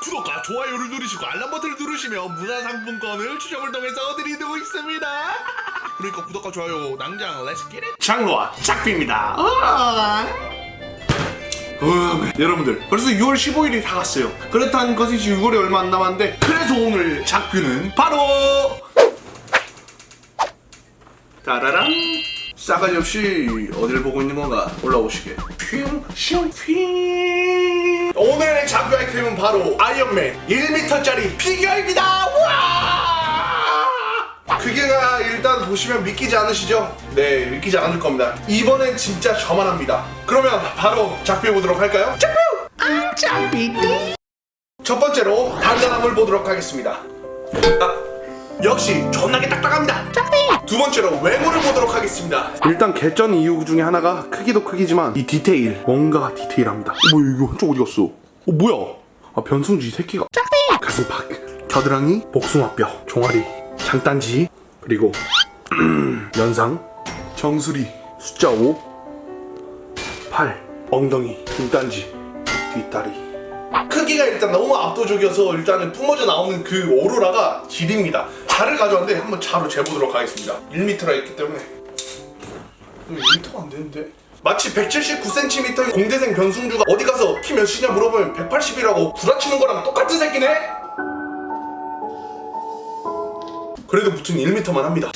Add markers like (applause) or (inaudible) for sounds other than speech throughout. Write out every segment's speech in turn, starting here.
구독과 좋아요를 누르시고 알람 버튼을 누르시면 문화상품권을 추첨을 통해서 드리고 있습니다. (laughs) 그러니까 구독과 좋아요 낭장 렛츠 기릿 장로와 작비입니다. 음, 여러분들 벌써 6월 15일이 다 갔어요. 그렇다는 것이 6월이 얼마 안 남았는데 그래서 오늘 작뷰는 바로 따라란 싸가지 없이 어딜 보고 있는 건가 올라오시게 퓨슝퓨 바로 아이언맨 1m짜리 피규어입니다 와 크기가 일단 보시면 믿기지 않으시죠? 네 믿기지 않을 겁니다 이번엔 진짜 저만 합니다 그러면 바로 작뷰 보도록 할까요? 작뷰! 아 작비띠 첫 번째로 단단함을 보도록 하겠습니다 아, 역시 존나게 딱딱합니다 두 번째로 외모를 보도록 하겠습니다. 일단 개쩐 이유 중에 하나가 크기도 크기지만 이 디테일 뭔가 디테일합니다. 뭐 이거 한쪽 어디 갔어? 어 뭐야? 아 변승주 이 새끼가 가슴팍, 겨드랑이, 복숭아뼈, 종아리, 장단지 그리고 (clears throat) 연상, 정수리, 숫자 5, 팔, 엉덩이, 등단지, 뒷다리. 크기가 일단 너무 압도적이어서 일단은 뿜어져 나오는 그 오로라가 질입니다. 자를 가져왔는데 한번 자로 재보도록 하겠습니다. 1m라 있기 때문에 1m가 안 되는데? 마치 179cm의 공대생 변승주가 어디 가서 키 몇이냐 물어보면 180이라고 구라치는 거랑 똑같은 새끼네? 그래도 무튼 1m만 합니다.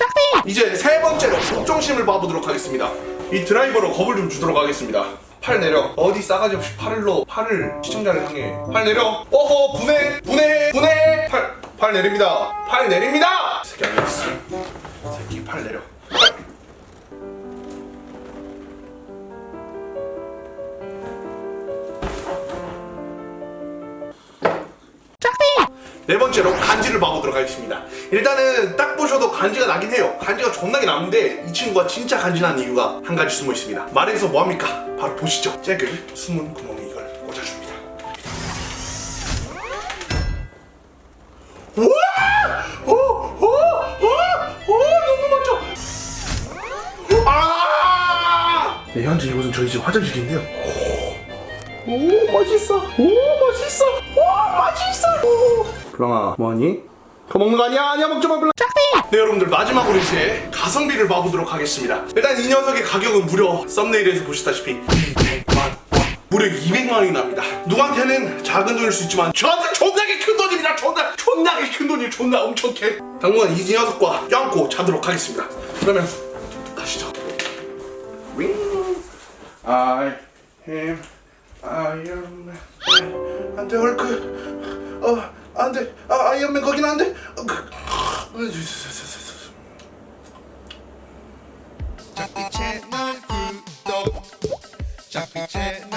이제 세 번째로 복종심을 봐보도록 하겠습니다. 이 드라이버로 겁을 좀 주도록 하겠습니다. 팔 내려. 어디 싸가지 없이 팔로 팔을 시청자를 향해. 팔 내려. 어허 분해 분해 분해. 팔, 팔 내립니다. 팔 내립니다. 새끼 알겠어. 네 번째로 간지를 봐보도록 하겠습니다. 일단은 딱 보셔도 간지가 나긴 해요. 간지가 존나게 나는데 이 친구가 진짜 간지난 이유가 한 가지 숨어 있습니다. 말해서 뭐합니까? 바로 보시죠. 잭을 숨은 구멍에 이걸 꽂아줍니다. 우와! 오! 오! 오! 오! 너무 멋져! 아! 네, 현재 이곳은 저희 집 화장실인데요. 오, 멋있어. 오, 멋있어. 오, 맛있어. 오. 블랑아, 뭐하니? 그거 먹는 거 아니야? 아니야, 먹지 마, 블랑. 네, 여러분들 마지막으로 이제 가성비를 봐보도록 하겠습니다. 일단 이 녀석의 가격은 무려 썸네일에서 보시다시피 200만 원. 무려 200만 원이 납니다. 누구한테는 작은 돈일 수 있지만 저한테 존나게 큰 돈입니다. 존나 존나게 큰 돈이 존나 엄청 개. 당분간 이 녀석과 껴안고 자도록 하겠습니다. 그러면 가시죠. 윙. I am Iron Man. 안돼 헐크. 어 안 돼. 아 아이언맨 거긴 안돼. 어, 그, 잡비 채널 구독 잡비 채널